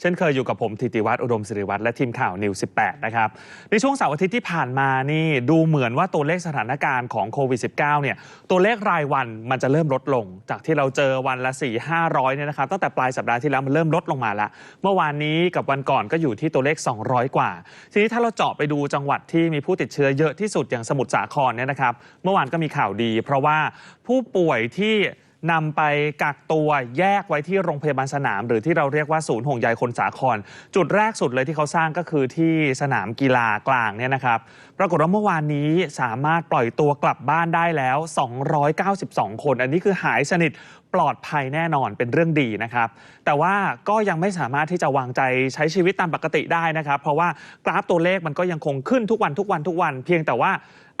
เช่นเคยอยู่กับผมธิติวัฒน์อุดมศิริวัฒน์และทีมข่าวนิว 18 นะครับ ในช่วงเสาร์อาทิตย์ที่ผ่านมานี่ดูเหมือนว่าตัวเลขสถานการณ์ของโควิด -19 เนี่ยตัวเลขรายวันมันจะเริ่มลดลง จากที่เราเจอวันละ 4 500เนี่ยนะครับตั้งแต่ปลายสัปดาห์ที่แล้วมันเริ่มลดลงมาละเมื่อวานนี้กับวันก่อนก็อยู่ที่ตัวเลข 200 กว่า ทีนี้ถ้าเราเจาะไปดูจังหวัดที่มีผู้ติดเชื้อเยอะที่สุดอย่างสมุทรสาครเนี่ยนะครับเมื่อวานก็มีข่าวดี เพราะว่าผู้ป่วยที่ นำไปกักตัวแยกไว้ที่โรงพยาบาลสนาม หรือที่เราเรียกว่าศูนย์ห่วงใยคนสาคร จุดแรกสุดเลยที่เขาสร้างก็คือที่สนามกีฬากลางเนี่ยนะครับ ปรากฏว่าเมื่อวานนี้สามารถปล่อยตัวกลับบ้านได้แล้ว 292 คน อันนี้คือหายสนิทปลอดภัยแน่นอนเป็นเรื่องดีนะครับ แต่ว่าก็ยังไม่สามารถที่จะวางใจใช้ชีวิตตามปกติได้นะครับ เพราะว่ากราฟตัวเลขมันก็ยังคงขึ้นทุกวันทุกวันทุกวัน เพียงแต่ว่า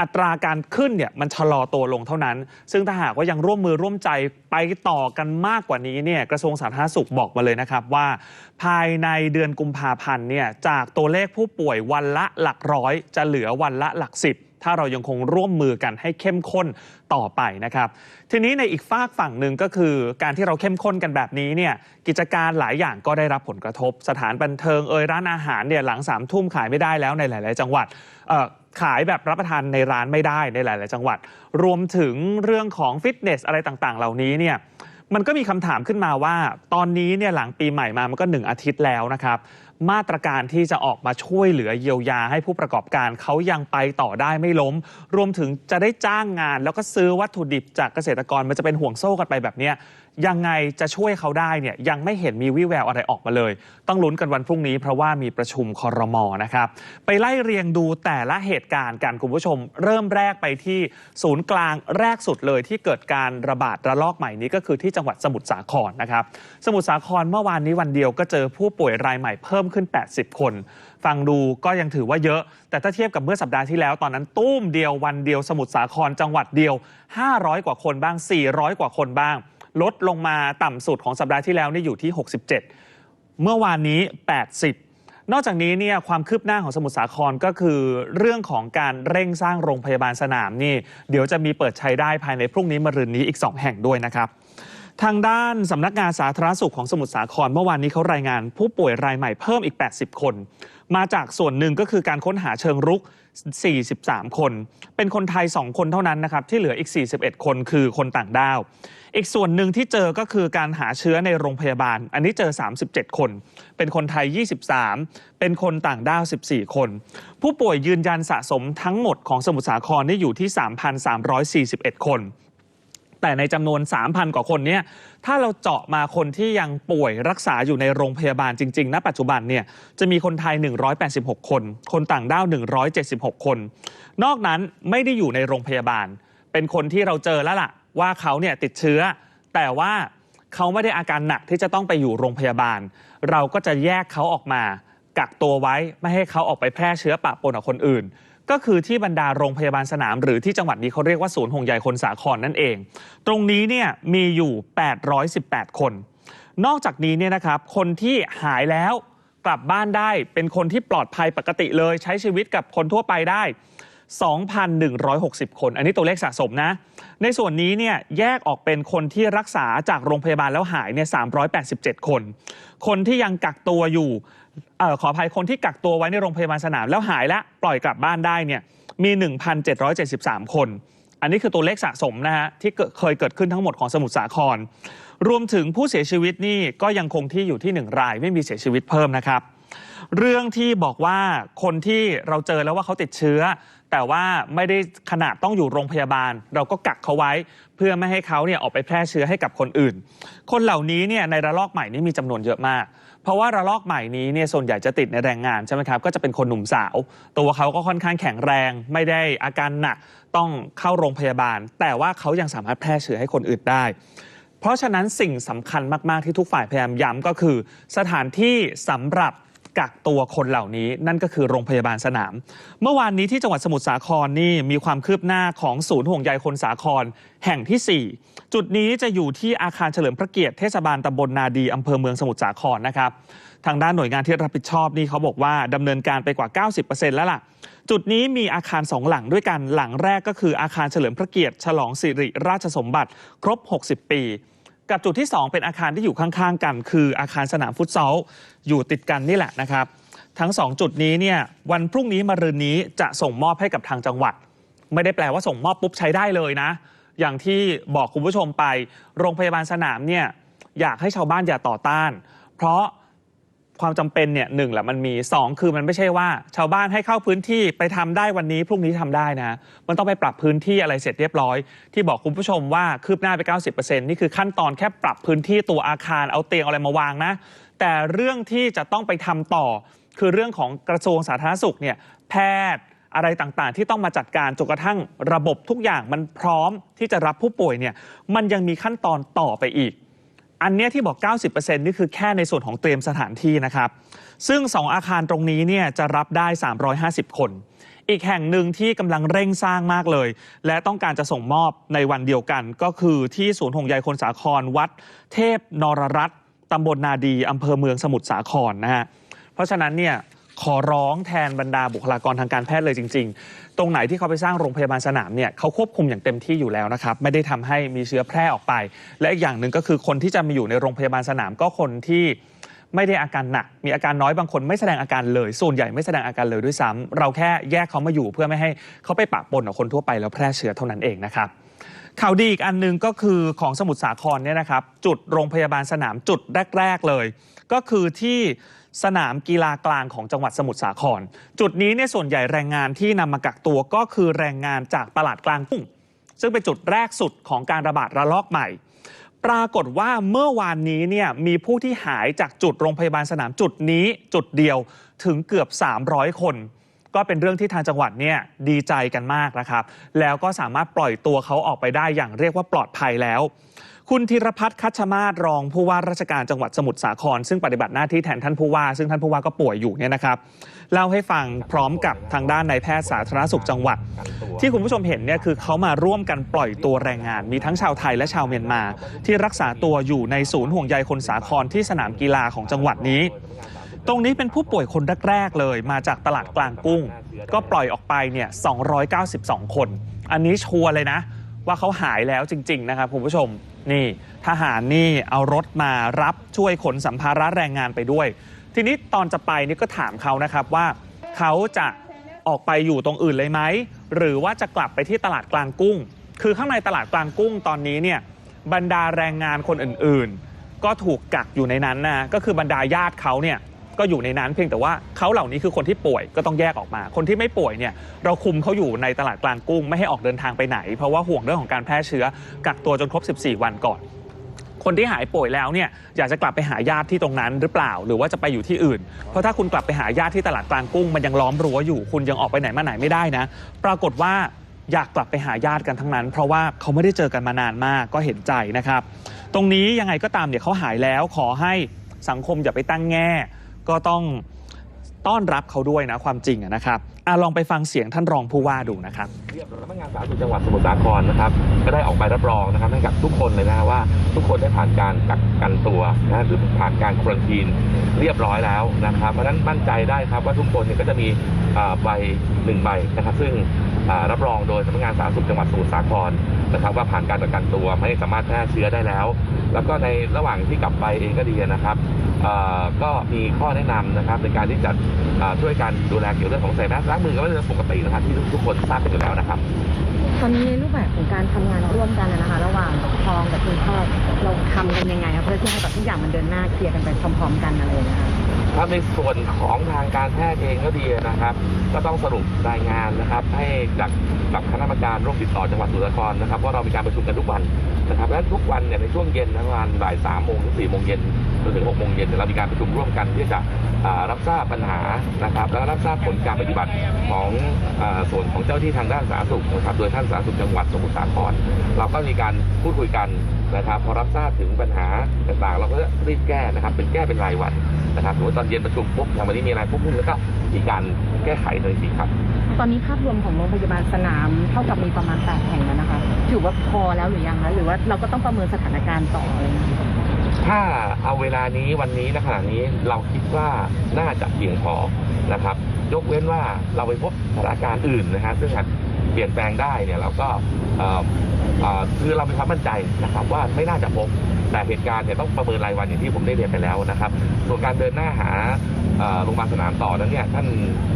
อัตราการขึ้นเนี่ยมันชะลอตัวลงเท่านั้น ซึ่งถ้าหากว่ายังร่วมมือร่วมใจไปต่อกันมากกว่านี้เนี่ยกระทรวงสาธารณสุขบอกมาเลยนะครับว่า ภายในเดือนกุมภาพันธ์เนี่ยจากตัวเลขผู้ป่วยวันละหลักร้อย จะเหลือวันละหลักสิบ ถ้าเรายังคงร่วมมือกันให้เข้มข้นต่อไปนะครับ ทีนี้ในอีกฝากฝั่งหนึ่งก็คือ การที่เราเข้มข้นกันแบบนี้เนี่ยกิจการหลายอย่างก็ได้รับผลกระทบ สถานบันเทิงเอยร้านอาหารเนี่ยหลังสามทุ่มขายไม่ได้แล้วในหลาย ๆ จังหวัดขายแบบรับประทานในร้านไม่ได้ในหลาย ๆ จังหวัด รวมถึงเรื่องของฟิตเนสอะไรต่าง ๆ เหล่านี้เนี่ยมันก็มีคำถามขึ้นมาว่า ตอนนี้เนี่ยหลังปีใหม่มามันก็หนึ่งอาทิตย์แล้วนะครับ มาตรการที่จะออกมาช่วยเหลือเยียวยาให้ผู้ประกอบการเขายังไปต่อได้ไม่ล้ม รวมถึงจะได้จ้างงาน แล้วก็ซื้อวัตถุดิบจากเกษตรกรมันจะเป็นห่วงโซ่กันไปแบบนี้ยังไงจะช่วยเขาได้เนี่ยยังไม่เห็นมีวิแววอะไรออกมาเลย ต้องลุ้นกันวันพรุ่งนี้เพราะว่ามีประชุมคอรมอนะครับ ไปไล่เรียงดูแต่ละเหตุการณ์กันคุณผู้ชม เริ่มแรกไปที่ศูนย์กลางแรกสุดเลยที่เกิดการระบาดระลอกใหม่นี้ก็คือที่จังหวัดสมุทรสาครนะครับ สมุทรสาครเมื่อวานนี้วันเดียวก็เจอผู้ป่วยรายใหม่เพิ่มขึ้น 80 คน ฟังดูก็ยังถือว่าเยอะ แต่ถ้าเทียบกับเมื่อสัปดาห์ที่แล้วตอนนั้นตุ้มเดียววันเดียวสมุทรสาครจังหวัดเดียว 500 กว่าคนบ้าง 400 กว่าคนบ้าง ลดลงมาต่ำสุดของสัปดาห์ที่แล้วนี่อยู่ที่ 67 เมื่อวานนี้ 80นอกจากนี้เนี่ยความคืบหน้าของสมุทรสาครก็คือ เรื่องของการเร่งสร้างโรงพยาบาลสนามนี่ เดี๋ยวจะมีเปิดใช้ได้ภายในพรุ่งนี้มะรืนนี้อีก 2 แห่งด้วยนะครับ ทางด้านสำนักงานสาธารณสุขของสมุทรสาครเมื่อวานนี้เขารายงาน ผู้ป่วยรายใหม่เพิ่มอีก 80 คน มาจากส่วนหนึ่งก็คือการค้นหาเชิงรุก 43 คน เป็นคนไทย 2 คนเท่านั้นนะครับที่เหลืออีก 41 คนคือคนต่างด้าว อีกส่วนหนึ่งที่เจอก็คือการหาเชื้อในโรงพยาบาล อันนี้เจอ 37 คน เป็นคนไทย 23 เป็นคนต่างด้าว 14 คน ผู้ป่วยยืนยันสะสมทั้งหมดของสมุทรสาครนี่อยู่ที่ 3,341 คนแต่ในจำนวน 3,000 กว่าคนเนี่ยถ้าเราเจาะมาคนที่ยังป่วยรักษาอยู่ในโรงพยาบาลจริงๆ ณ ปัจจุบันเนี่ยจะมีคนไทย 186 คน คนต่างด้าว 176 คน นอกนั้นไม่ได้อยู่ในโรงพยาบาล เป็นคนที่เราเจอแล้วล่ะ ว่าเขาเนี่ยติดเชื้อ แต่ว่าเขาไม่ได้อาการหนักที่จะต้องไปอยู่โรงพยาบาล เราก็จะแยกเขาออกมา กักตัวไว้ไม่ให้เขาออกไปแพร่เชื้อปะปนกับคนอื่น ก็คือที่บรรดาโรงพยาบาลสนาม หรือที่จังหวัดนี้เขาเรียกว่าศูนย์ห่วงใยคนสาครนั่นเอง ตรงนี้เนี่ยมีอยู่ 818 คน นอกจากนี้เนี่ยนะครับคนที่หายแล้วกลับบ้านได้เป็นคนที่ปลอดภัยปกติเลย ใช้ชีวิตกับคนทั่วไปได้ 2,160 คน อันนี้ตัวเลขสะสมนะ ในส่วนนี้เนี่ยแยกออกเป็นคนที่รักษาจากโรงพยาบาลแล้วหายเนี่ย387 คน คนที่ยังกักตัวอยู่ออขออภัยคนที่กักตัวไว้ในโรงพยาบาลสนามแล้วหายและปล่อยกลับบ้านได้เนี่ยมี 1,773 คน อันนี้คือตัวเลขสะสมนะฮะที่เกิดเคยเกิดขึ้นทั้งหมดของสมุทรสาคร รวมถึงผู้เสียชีวิตนี่ก็ยังคงที่อยู่ที่ 1 รายไม่มีเสียชีวิตเพิ่มนะครับ เรื่องที่บอกว่าคนที่เราเจอแล้วว่าเขาติดเชื้อ แต่ว่าไม่ได้ขนาดต้องอยู่โรงพยาบาล เราก็กักเขาไว้ เพื่อไม่ให้เขาเนี่ยออกไปแพร่เชื้อให้กับคนอื่น คนเหล่านี้เนี่ยในระลอกใหม่นี้มีจำนวนเยอะมาก เพราะว่าระลอกใหม่นี้เนี่ยส่วนใหญ่จะติดในแรงงานใช่ไหมครับก็จะเป็นคนหนุ่มสาว ตัวเขาก็ค่อนข้างแข็งแรง ไม่ได้อาการหนักต้องเข้าโรงพยาบาล แต่ว่าเขายังสามารถแพร่เชื้อให้คนอื่นได้ เพราะฉะนั้นสิ่งสำคัญมาก ๆ ที่ทุกฝ่ายพยายามย้ำก็คือ สถานที่สำหรับ กักตัวคนเหล่านี้ นั่นก็คือโรงพยาบาลสนาม เมื่อวานนี้ที่จังหวัดสมุทรสาครนี่มีความคืบหน้าของศูนย์ห่วงใยคนสาครแห่งที่ 4 จุดนี้จะอยู่ที่อาคารเฉลิมพระเกียรติเทศบาลตำบลนาดีอำเภอเมืองสมุทรสาครนะครับทางด้านหน่วยงานที่รับผิดชอบนี่เขาบอกว่าดำเนินการไปกว่า 90%แล้วล่ะ จุดนี้มีอาคารสองหลังด้วยกันหลังแรกก็คืออาคารเฉลิมพระเกียรติ ฉลองสิริราชสมบัติ ครบ 60 ปี กับจุดที่ 2 เป็นอาคารที่อยู่ข้างๆกัน คืออาคารสนามฟุตซอลอยู่ติดกันนี่แหละนะครับ ทั้ง 2 จุดนี้เนี่ยวันพรุ่งนี้มะรืนนี้จะส่งมอบให้กับทางจังหวัด ไม่ได้แปลว่าส่งมอบปุ๊บใช้ได้เลยนะ อย่างที่บอกคุณผู้ชมไป โรงพยาบาลสนามเนี่ยอยากให้ชาวบ้านอย่าต่อต้าน เพราะ ความจำเป็นเนี่ยหนึ่งแหละมันมีสองคือมันไม่ใช่ว่า ชาวบ้านให้เข้าพื้นที่ไปทำได้วันนี้พรุ่งนี้ทำได้นะ มันต้องไปปรับพื้นที่อะไรเสร็จเรียบร้อย ที่บอกคุณผู้ชมว่าคืบหน้าไป 90%นี่คือขั้นตอนแค่ปรับพื้นที่ตัวอาคารเอาเตียงเอาอะไรมาวางนะ แต่เรื่องที่จะต้องไปทำต่อ คือเรื่องของกระทรวงสาธารณสุขเนี่ยแพทย์อะไรต่างๆ ที่ต้องมาจัดการจนกระทั่งระบบทุกอย่างมันพร้อมที่จะรับผู้ป่วยเนี่ยมันยังมีขั้นตอนต่อไปอีก อันเนี้ยที่บอก 90%นี่คือแค่ในส่วนของเตรียมสถานที่นะครับ ซึ่ง 2 อาคารตรงนี้เนี่ยจะรับได้ 350 คน อีกแห่งหนึ่งที่กำลังเร่งสร้างมากเลย และต้องการจะส่งมอบในวันเดียวกัน ก็คือที่ศูนย์หงใยคนสาครวัด เทพนรรัตน์ตำบลนาดีอำเภอเมืองสมุทรสาครนะฮะ เพราะฉะนั้นเนี่ย ขอร้องแทนบรรดาบุคลากรทางการแพทย์เลยจริง ๆ ตรงไหนที่เขาไปสร้างโรงพยาบาลสนามเนี่ยเขาควบคุมอย่างเต็มที่อยู่แล้วนะครับ ไม่ได้ทำให้มีเชื้อแพร่ออกไป และอีกอย่างหนึ่งก็คือคนที่จะมาอยู่ในโรงพยาบาลสนามก็คนที่ไม่ได้อาการหนัก มีอาการน้อยบางคนไม่แสดงอาการเลย ส่วนใหญ่ไม่แสดงอาการเลยด้วยซ้ำเราแค่แยกเขามาอยู่เพื่อไม่ให้เขาไปปะปนกับคนทั่วไปแล้วแพร่เชื้อเท่านั้นเองนะครับข่าวดีอีกอันหนึงก็คือของสมุทรสาครเนี่ยนะครับ จุดโรงพยาบาลสนามจุดแรก ๆเลย ก็คือที่ สนามกีฬากลางของจังหวัดสมุทรสาคร จุดนี้เนี่ยส่วนใหญ่แรงงานที่นำมากักตัวก็คือแรงงานจากตลาดกลางกุ้งซึ่งเป็นจุดแรกสุดของการระบาดระลอกใหม่ ปรากฏว่าเมื่อวานนี้เนี่ยมีผู้ที่หายจากจุดโรงพยาบาลสนามจุดนี้จุดเดียวถึงเกือบ 300 คน ก็เป็นเรื่องที่ทางจังหวัดเนี่ยดีใจกันมากนะครับ แล้วก็สามารถปล่อยตัวเขาออกไปได้อย่างเรียกว่าปลอดภัยแล้ว คุณธีรพัฒน์คัชมาศรองผู้ว่าราชการจังหวัดสมุทรสาคร ซึ่งปฏิบัติหน้าที่แทนท่านผู้ว่า ซึ่งท่านผู้ว่าก็ป่วยอยู่เนี่ยนะครับเล่าให้ฟังพร้อมกับทางด้านนายแพทย์สาธารณสุขจังหวัด ที่คุณผู้ชมเห็นเนี่ยคือเขามาร่วมกันปล่อยตัวแรงงาน มีทั้งชาวไทยและชาวเมียนมา ที่รักษาตัวอยู่ในศูนย์ห่วงใยคนสาครที่สนามกีฬาของจังหวัดนี้ ตรงนี้เป็นผู้ป่วยคนแรกๆเลย มาจากตลาดกลางกุ้ง ก็ปล่อยออกไปเนี่ย292 คน อันนี้ชัวร์เลยนะ ว่าเขาหายแล้วจริง ๆ นะครับคุณผู้ชม นี่ทหารนี่เอารถมารับช่วยขนสัมภาระแรงงานไปด้วย ทีนี้ตอนจะไปนี่ก็ถามเขานะครับว่า เขาจะออกไปอยู่ตรงอื่นเลยไหม หรือว่าจะกลับไปที่ตลาดกลางกุ้ง คือข้างในตลาดกลางกุ้งตอนนี้เนี่ยบรรดาแรงงานคนอื่นๆ ก็ถูกกักอยู่ในนั้นนะก็คือบรรดาญาติเขาเนี่ย ก็อยู่ในนั้นเพียงแต่ว่าเขาเหล่านี้คือคนที่ป่วยก็ต้องแยกออกมา คนที่ไม่ป่วยเนี่ยเราคุมเขาอยู่ในตลาดกลางกุ้งไม่ให้ออกเดินทางไปไหน เพราะว่าห่วงเรื่องของการแพร่เชื้อกักตัวจนครบ 14 วันก่อนคนที่หายป่วยแล้วเนี่ยอยากจะกลับไปหาญาติที่ตรงนั้นหรือเปล่า หรือว่าจะไปอยู่ที่อื่น เพราะถ้าคุณกลับไปหาญาติที่ตลาดกลางกุ้งมันยังล้อมรั้วอยู่ คุณยังออกไปไหนมาไหนไม่ได้นะ ปรากฏว่าอยากกลับไปหาญาติกันทั้งนั้น เพราะว่าเขาไม่ได้เจอกันมานานมากก็เห็นใจนะครับ ตรงนี้ยังไงก็ตามเนี่ยเขาหายแล้วขอให้สังคมอย่าไปตั้งแง่ ก็ต้องต้อนรับเขาด้วยนะความจริงนะครับอะลองไปฟังเสียงท่านรองผู้ว่าดูนะครับเรียบร้อยสำนักงานสาธารณสุขจังหวัดสมุทรสาครนะครับ ก็ได้ออกใบรับรองนะครับให้กับทุกคนเลยนะว่า ทุกคนได้ผ่านการกักกันตัวนะหรือผ่านการควอรันทีนเรียบร้อยแล้วนะครับ เพราะฉะนั้นมั่นใจได้ครับว่าทุกคนเนี่ยก็จะมีใบหนึ่งใบนะครับ ซึ่ง รับรองโดยสำนักงานสาธารณสุขจังหวัดสมุทรสาครนะครับ ว่าผ่านการกักกันตัวไม่สามารถแพร่เชื้อได้แล้ว แล้วก็ในระหว่างที่กลับไปเองก็ดีนะครับก็มีข้อแนะนำนะครับในการที่จะช่วยกันดูแลเกี่ยวกับเรื่องของใส่แมสล้างมือก็เป็นเรื่องปกตินะครับที่ทุกคนทราบกันอยู่แล้วนะครับตอนนี้ในรูปแบบของการทำงานร่วมกันนะนะคะ ระหว่างปกครองกับคุณพ่อเราทำกันยังไงคะเพื่อที่ให้แบบทุกอย่างมันเดินหน้าเคลียร์กันไปพร้อม ๆ กันอะไรอย่างเงี้ยค่ะ ครับในส่วนของทางการแพทย์เองก็ดีนะครับ ก็ต้องสรุปรายงานนะครับ ให้จากกับคณะกรรมการโรคติดต่อจังหวัดสุรสาครนะครับว่าเรามีการประชุมกันทุกวันนะครับและทุกวันเนี่ยในช่วงเย็นนะประมาณบ่ายสามโมงถึงสี่โมงเย็นจนถึงหกโมงเย็นเนี่ยเรามีการประชุมร่วมกันที่จะรับทราบปัญหานะครับ แล้วรับทราบผลการปฏิบัติของอส่วนของเจ้าที่ทางด้านสาธารณสุขนะครับโดยท่านสาธารณสุขจังหวัดสมุทรสาครเราก็มีการพูดคุยกันนะครับ พอรับทราบถึงปัญหาต่างๆ เราก็รีบแก้นะครับ เป็นแก้เป็นรายวัน นะครับสมมติตอนเย็นประชุมปุ๊บอย่างวันนี้มีอะไรปุ๊บแล้วก็มีการแก้ไขเลยสิครับ ตอนนี้ภาพรวมของโรงพยาบาลสนามเท่ากับมีประมาณแปดแห่งแล้วนะคะถือว่าพอแล้วหรือยังคะหรือว่าเราก็ต้องประเมินสถานการณ์ต่ออะไรอย่างเงี้ยถ้าเอาเวลานี้วันนี้ณขณะนี้เราคิดว่าน่าจะเพียงพอนะครับ ยกเว้นว่าเราไปพบสถานการณ์อื่นนะฮะซึ่งอาจ เปลี่ยนแปลงได้เนี่ยเราก็คือเรามีความมั่นใจนะครับว่าไม่น่าจะพบแต่เหตุการณ์เนี่ยต้องประเมินรายวันอย่างที่ผมได้เรียนไปแล้วนะครับส่วนการเดินหน้าหาโรงพยาบาลสนามต่อนั้นเนี่ยท่าน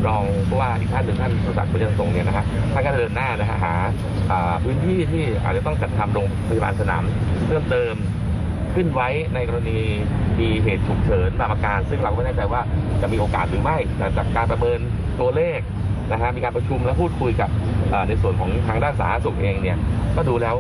รองผู้ว่าอีกท่านหนึ่งท่านสุรศักดิ์พุทธส่งเนี่ยนะฮะท่านก็เดินหน้านะฮะหาพื้นที่ที่อาจจะต้องจัดทำโรงพยาบาลสนามเพิ่มเติมขึ้นไว้ในกรณีมีเหตุฉุกเฉินบางประการ ซึ่งเราก็ไม่แน่ใจว่าจะมีโอกาสหรือไม่แต่จากการประเมินตัวเลข นะฮะมีการประชุมและพูดคุยกับในส่วนของทางด้านสาธารณสุขเองเนี่ยก็ดูแล้ว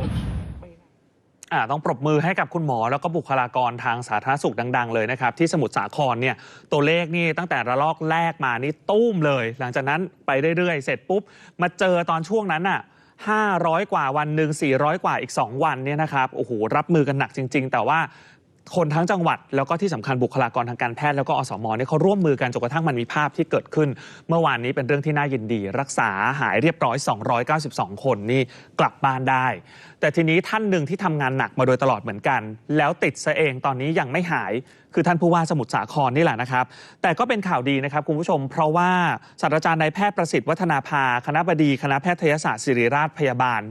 ต้องปรบมือให้กับคุณหมอแล้วก็บุคลากรทางสาธารณสุขดัง ๆ เลยนะครับ ที่สมุทรสาครเนี่ยตัวเลขนี่ตั้งแต่ระลอกแรกมานี่ตุ้มเลย หลังจากนั้นไปเรื่อยๆ เสร็จปุ๊บ มาเจอตอนช่วงนั้นอะ500 กว่าวันหนึ่ง400 กว่าอีก 2 วันเนี่ยนะครับโอ้โหรับมือกันหนักจริง ๆ แต่ว่า คนทั้งจังหวัด แล้วก็ที่สำคัญบุคลากรทางการแพทย์แล้วก็อสมเนี่ยเขาร่วมมือกันจนกระทั่งมันมีภาพที่เกิดขึ้น เมื่อวานนี้เป็นเรื่องที่น่ายินดี รักษาหายเรียบร้อย 292 คนนี่กลับบ้านได้ แต่ทีนี้ท่านหนึ่งที่ทำงานหนักมาโดยตลอดเหมือนกัน แล้วติดซะเองตอนนี้ยังไม่หายคือท่านผู้ว่าสมุทรสาครนี่แหละนะครับ แต่ก็เป็นข่าวดีนะครับคุณผู้ชม เพราะว่าศาสตราจารย์นายแพทย์ประสิทธิ์วัฒนาภา คณะบดีคณะแพทยศาสตร์ศิริราชพยาบาล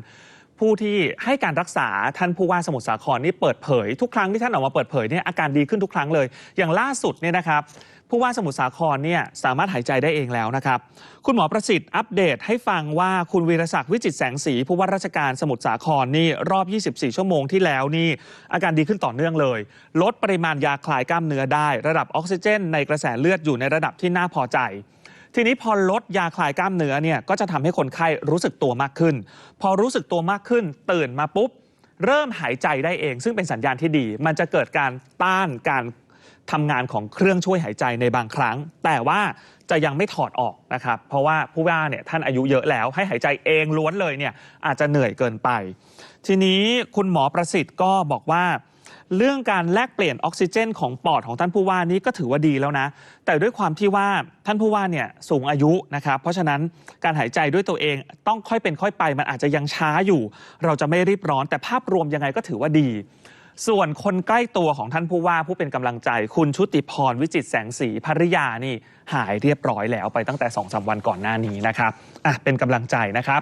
ผู้ที่ให้การรักษาท่านผู้ว่าสมุทรสาครนี่เปิดเผย ทุกครั้งที่ท่านออกมาเปิดเผยเนี่ยอาการดีขึ้นทุกครั้งเลย อย่างล่าสุดเนี่ยนะครับผู้ว่าสมุทรสาครเนี่ยสามารถหายใจได้เองแล้วนะครับ คุณหมอประสิทธิ์อัปเดตให้ฟังว่าคุณวีรศักดิ์วิจิตรแสงสีผู้ว่าราชการสมุทรสาครนี่รอบ 24 ชั่วโมงที่แล้วนี่อาการดีขึ้นต่อเนื่องเลย ลดปริมาณยาคลายกล้ามเนื้อได้ ระดับออกซิเจน ในกระแสเลือดอยู่ในระดับที่น่าพอใจ ทีนี้พอลดยาคลายกล้ามเนื้อเนี่ยก็จะทำให้คนไข้รู้สึกตัวมากขึ้น พอรู้สึกตัวมากขึ้น ตื่นมาปุ๊บ เริ่มหายใจได้เอง ซึ่งเป็นสัญญาณที่ดี มันจะเกิดการต้านการทำงานของเครื่องช่วยหายใจในบางครั้ง แต่ว่าจะยังไม่ถอดออกนะครับ เพราะว่าผู้ว่าเนี่ยท่านอายุเยอะแล้วให้หายใจเองล้วนเลยเนี่ยอาจจะเหนื่อยเกินไป ทีนี้คุณหมอประสิทธิ์ก็บอกว่า เรื่องการแลกเปลี่ยนออกซิเจน ของปอดของท่านผู้ว่านี้ก็ถือว่าดีแล้วนะ แต่ด้วยความที่ว่าท่านผู้ว่าเนี่ยสูงอายุนะครับ เพราะฉะนั้นการหายใจด้วยตัวเองต้องค่อยเป็นค่อยไปมันอาจจะยังช้าอยู่ เราจะไม่รีบร้อน แต่ภาพรวมยังไงก็ถือว่าดีส่วนคนใกล้ตัวของท่านผู้ว่าผู้เป็นกำลังใจ คุณชุติพรวิจิตแสงสีภริยานี่หายเรียบร้อยแล้วไปตั้งแต่2อสวันก่อนหน้านี้นะครับอะเป็นกำลังใจนะครับ